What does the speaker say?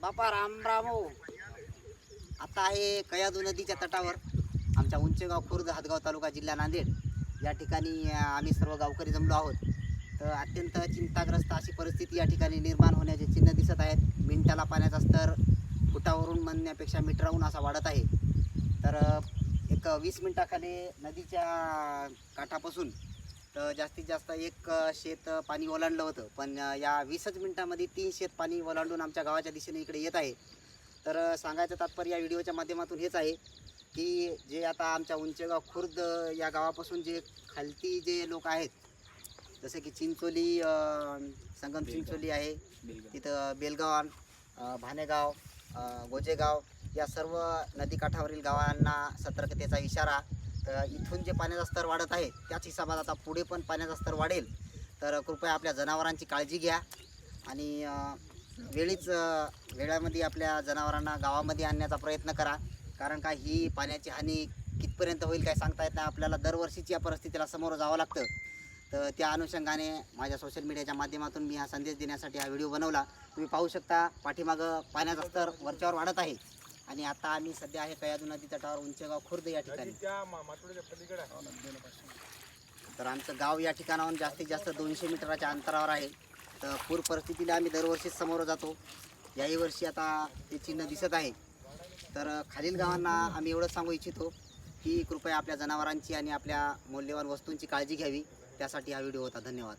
बापा राम राम हो. आता आहे कयादू नदीच्या तटावर आमच्या उंचेगाव खुर्द हातगाव तालुका जिल्हा नांदेड. या ठिकाणी आम्ही सर्व गावकरी जमलो आहोत. तर अत्यंत चिंताग्रस्त अशी परिस्थिती या ठिकाणी निर्माण होण्याचे चिन्ह दिसत आहेत. मिनिटाला पाण्याचा स्तर फुटावरून म्हणण्यापेक्षा मीटराहून असा वाढत आहे. तर एक वीस मिनटाखाली नदीच्या काठापासून तर जास्तीत जास्त एक शेत पाणी ओलांडलं होतं. पण या वीसच मिनिटामध्ये तीन शेत पाणी ओलांडून आमच्या गावाच्या दिशेने इकडे येत आहे. तर सांगायचं तात्पर्य या व्हिडिओच्या माध्यमातून हेच आहे की जे आता आमच्या उंचेगाव खुर्द या गावापासून जे खालती जे लोक आहेत जसे की चिंचोली संगम चिंचोली आहे तिथं बेलगाव भानेगाव गोजेगाव या सर्व नदीकाठावरील गावांना सतर्कतेचा इशारा तर इथून जे पाण्याचा स्तर वाढत आहे त्याच हिसाबात आता पुढे पण पाण्याचा स्तर वाढेल. तर कृपया आपल्या जनावरांची काळजी घ्या आणि वेळीच वेळामध्ये आपल्या जनावरांना गावामध्ये आणण्याचा प्रयत्न करा. कारण का ही पाण्याची हानी कितपर्यंत होईल काय सांगता येत नाही. आपल्याला दरवर्षीची या परिस्थितीला समोर जावं लागतं. तर त्या अनुषंगाने माझ्या सोशल मीडियाच्या माध्यमातून मी हा संदेश देण्यासाठी हा व्हिडिओ बनवला. तुम्ही पाहू शकता पाठीमागं पाण्याचा स्तर वरच्यावर वाढत आहे. आणि आता आम्ही सध्या आहे कयादू नदी तटावर उंचेगाव खुर्द या ठिकाणी. तर आमचं गाव या ठिकाणाहून जास्तीत जास्त दोनशे मीटरच्या अंतरावर आहे. तर पूर परिस्थितीला आम्ही दरवर्षीच समोर जातो. याही वर्षी आता ते चिन्ह दिसत आहे. तर खालील गावांना आम्ही एवढंच सांगू इच्छितो की कृपया आपल्या जनावरांची आणि आपल्या मौल्यवान वस्तूंची काळजी घ्यावी. त्यासाठी हा व्हिडिओ होता. धन्यवाद.